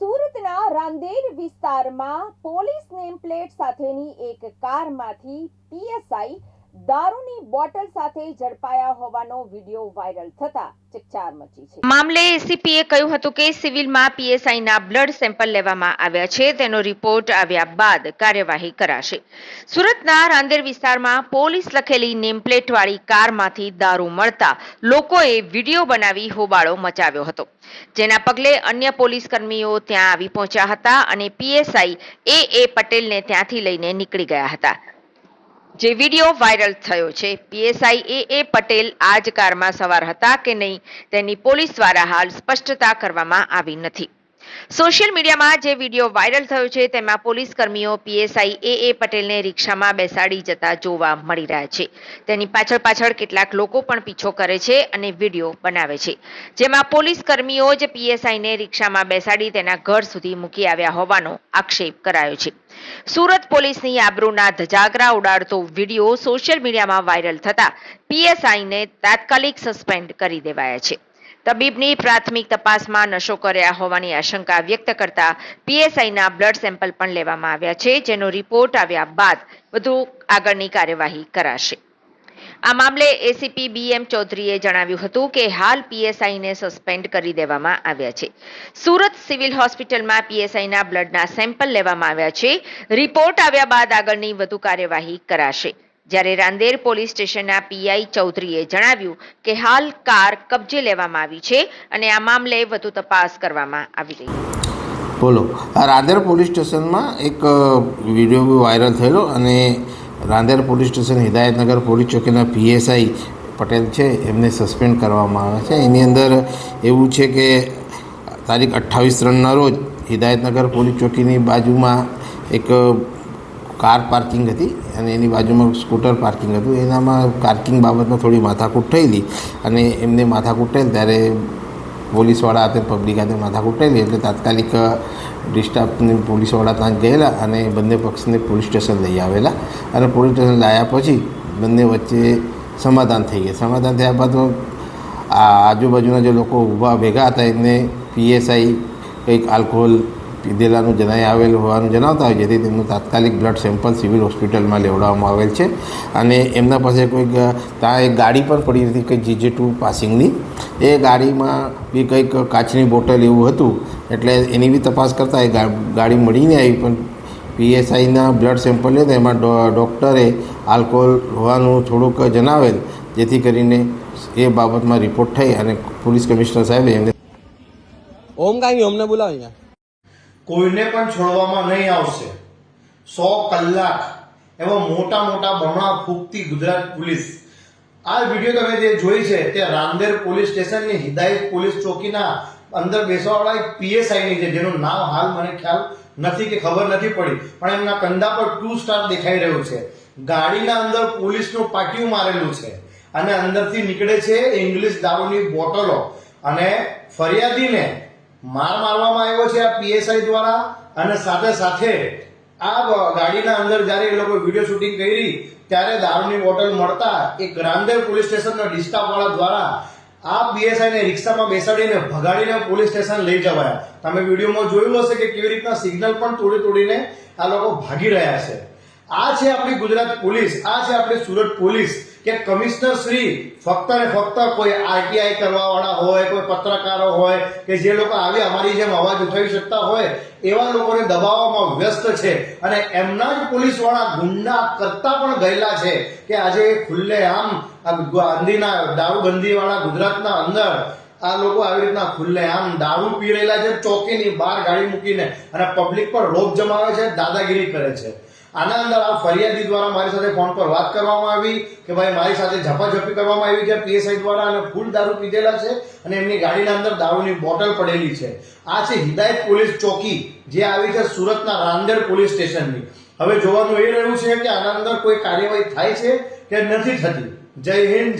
સુરતના રાંદેર વિસ્તારમાં police name plate સાથેની એક કારમાંથી પીએસઆઈ દારૂની બોટલ સાથે ઝડપાયા હોવાનો વીડિયો વાયરલ થતા ચકચાર મચી છે. મામલે એસીપીએ કહ્યું હતું કે સિવિલમાં પીએસઆઈના બ્લડ સેમ્પલ લેવામાં આવ્યા છે. તેનો રિપોર્ટ આવ્યા બાદ કાર્યવાહી કરાશે. સુરતના રાંદેર વિસ્તારમાં પોલીસ લખેલી નેમપ્લેટવાળી કારમાંથી દારૂ મળતા લોકોએ વીડિયો બનાવી હોબાળો મચાવ્યો હતો. જેના પગલે અન્ય પોલીસ કર્મીઓ ત્યાં આવી પહોંચ્યા હતા અને પીએસઆઈ એ. એ. પટેલને ત્યાંથી લઈને નીકળી ગયા હતા. જે વીડિયો વાયરલ થયો છે, પીએસઆઈ એ એ પટેલ આ જ કારમાં સવાર હતા કે નહીં તેની પોલીસ દ્વારા હાલ સ્પષ્ટતા કરવામાં આવી નથી. સોશિયલ મીડિયામાં જે વીડિયો વાયરલ થયો છે, તેમાં પોલીસ કર્મીઓ પીએસઆઈ એ એ પટેલને રિક્ષામાં બેસાડી જતા જોવા મળી રહ્યા છે. તેની પાછળ પાછળ કેટલાક લોકો પણ પીછો કરે છે અને વીડિયો બનાવે છે. જેમાં પોલીસ કર્મીઓ જ પીએસઆઈને રિક્ષામાં બેસાડી તેના ઘર સુધી મૂકી આવ્યા હોવાનો આક્ષેપ કરાયો છે. સુરત પોલીસની આબરૂના ધજાગરા ઉડાડતો વીડિયો સોશિયલ મીડિયામાં વાયરલ થતા પીએસઆઈને તાત્કાલિક સસ્પેન્ડ કરી દેવાયા છે. તબીબની પ્રાથમિક તપાસમાં નશો કર્યા હોવાની આશંકા વ્યક્ત કરતા પીએસઆઈના બ્લડ સેમ્પલ પણ લેવામાં આવ્યા છે, જેનો રિપોર્ટ આવ્યા બાદ વધુ આગળની કાર્યવાહી કરાશે. આ મામલે એસીપી બીએમ ચૌધરીએ જણાવ્યું હતું કે હાલ પીએસઆઈને સસ્પેન્ડ કરી દેવામાં આવ્યા છે. સુરત સિવિલ હોસ્પિટલમાં પીએસઆઈના બ્લડના સેમ્પલ લેવામાં આવ્યા છે. રિપોર્ટ આવ્યા બાદ આગળની વધુ કાર્યવાહી કરાશે. જ્યારે રાંદેર પોલીસ સ્ટેશનના પીઆઈ ચૌધરીએ જણાવ્યું કે હાલ કાર કબજે લેવામાં આવી છે અને આ મામલે વધુ તપાસ કરવામાં આવી રહી બોલો. રાંદેર પોલીસ સ્ટેશનમાં એક વીડિયો વાયરલ થયેલો અને Rander police station Hidayatnagar police ચોકીના PSI Patel છે. એમને સસ્પેન્ડ કરવામાં આવે છે. એની અંદર એવું છે કે તારીખ અઠ્ઠાવીસ ત્રણના રોજ હિદાયતનગર પોલીસ ચોકીની બાજુમાં એક કાર પાર્કિંગ હતી અને એની બાજુમાં સ્કૂટર પાર્કિંગ હતું. એનામાં પાર્કિંગ બાબતમાં થોડી માથાકૂટ થયેલી અને એમને માથાકૂટ થયેલ ત્યારે પોલીસવાળા હાથે પબ્લિક હાથે માથાકૂટ થયેલી એટલે તાત્કાલિક ડિસ્ટાફને પોલીસવાળા ત્યાં ગયેલા અને બંને પક્ષને પોલીસ સ્ટેશન લઈ આવેલા અને પોલીસ સ્ટેશન લાવ્યા પછી બંને વચ્ચે સમાધાન થઈ ગયા. સમાધાન થયા બાદ આ આજુબાજુના જે લોકો ઊભા ભેગા હતા, એમને પીએસઆઈ કંઈક આલ્કોહોલ પીધેલાનું જણાઈ આવેલું હોવાનું જણાવતા હોય, જેથી તેમનું તાત્કાલિક બ્લડ સેમ્પલ સિવિલ હોસ્પિટલમાં લેવડાવવામાં આવેલ છે. અને એમના પાસે કોઈક ત્યાં એક ગાડી પણ પડી હતી કે જીજે ટુ પાસિંગની. એ ગાડીમાં બી કંઈક કાચની બોટલ એવું હતું, એટલે એની બી તપાસ કરતાં એ ગાડી મળીને આવી, પણ પીએસઆઈના બ્લડ સેમ્પલ લીધા, એમાં ડૉક્ટરે આલ્કોહોલ હોવાનું થોડુંક જણાવેલ, જેથી કરીને એ બાબતમાં રિપોર્ટ થઈ અને પોલીસ કમિશનર સાહેબે એમને ઓમ કાંઈ ઓમને બોલાવો કોઈને પણ છોડવામાં નહીં આવશે. સો કલાક એવા મોટા મોટા બમણા ફૂંકતી ગુજરાત પોલીસ. આ વીડિયો તમે જે જોઈ છે, તે રાંદેર પોલીસ સ્ટેશનની હિદાયત પોલીસ ચોકીના અંદર બેસવાવાળા એક પીએસઆઈની છે, જેનું નામ હાલ મને ખ્યાલ નથી કે ખબર નથી પડી, પણ એમના કંધા પર ટુ સ્ટાર દેખાઈ રહ્યું છે. ગાડીના અંદર પોલીસનું પાટિયું મારેલું છે અને અંદરથી નીકળે છે ઇંગ્લિશ દારૂની બોટલો અને ફરિયાદીને માર મારવામાં આવ્યો છે આ પીએસઆઈ દ્વારા અને સાથે સાથે આ ગાડીના અંદર જ્યારે એ લોકો વીડિયો શૂટિંગ કરી, ત્યારે દારૂની બોટલ મળતા એક રાંદેર પોલીસ સ્ટેશનના ડિસ્ટાફ વાળા દ્વારા આ પીએસઆઈ ને રિક્ષામાં બેસાડીને ભગાડીને પોલીસ સ્ટેશન લઈ જવાયા. તમે વિડીયોમાં જોયું હશે કે કેવી રીતના સિગ્નલ પણ તોડી તોડીને આ લોકો ભાગી રહ્યા છે. આ છે આપણી ગુજરાત પોલીસ, આ છે આપણી સુરત પોલીસ. કે કમિશનર શ્રી ફક્ત ને ફક્ત કોઈ આરટીઆઈ કરવા વાળા હોય, કોઈ પત્રકારો હોય, કે જે લોકો આવી અમારી જેમ અવાજ ઉઠાવી શકતા હોય, એવા લોકોને દબાવવામાં વ્યસ્ત છે. અને એમના જ પોલીસવાળા ગુંડા કરતા પણ ગયેલા છે કે આજે ખુલ્લે આમ ગાંધીના દારૂબંધી વાળા ગુજરાતના અંદર આ લોકો આવી રીતના ખુલ્લે આમ દારૂ પી રહેલા છે, ચોકીની બહાર ગાડી મૂકીને અને પબ્લિક પર રોપ જમાવે છે, દાદાગીરી કરે છે. આના અંદર આ ફરિયાદી દ્વારા મારી સાથે ફોન પર વાત કરવામાં આવી કે ભાઈ મારી સાથે ઝપાઝપી કરવામાં આવી છે પીએસઆઈ દ્વારા અને ફૂલ દારૂ પીધેલા છે અને એમની ગાડીના અંદર દારૂની બોટલ પડેલી છે. આ છે હિદાયત પોલીસ ચોકી, જે આવી છે સુરતના રાંદેર પોલીસ સ્ટેશનની. હવે જોવાનું એ રહ્યું છે કે આના અંદર કોઈ કાર્યવાહી થાય છે કે નથી થતી. જય હિન્દ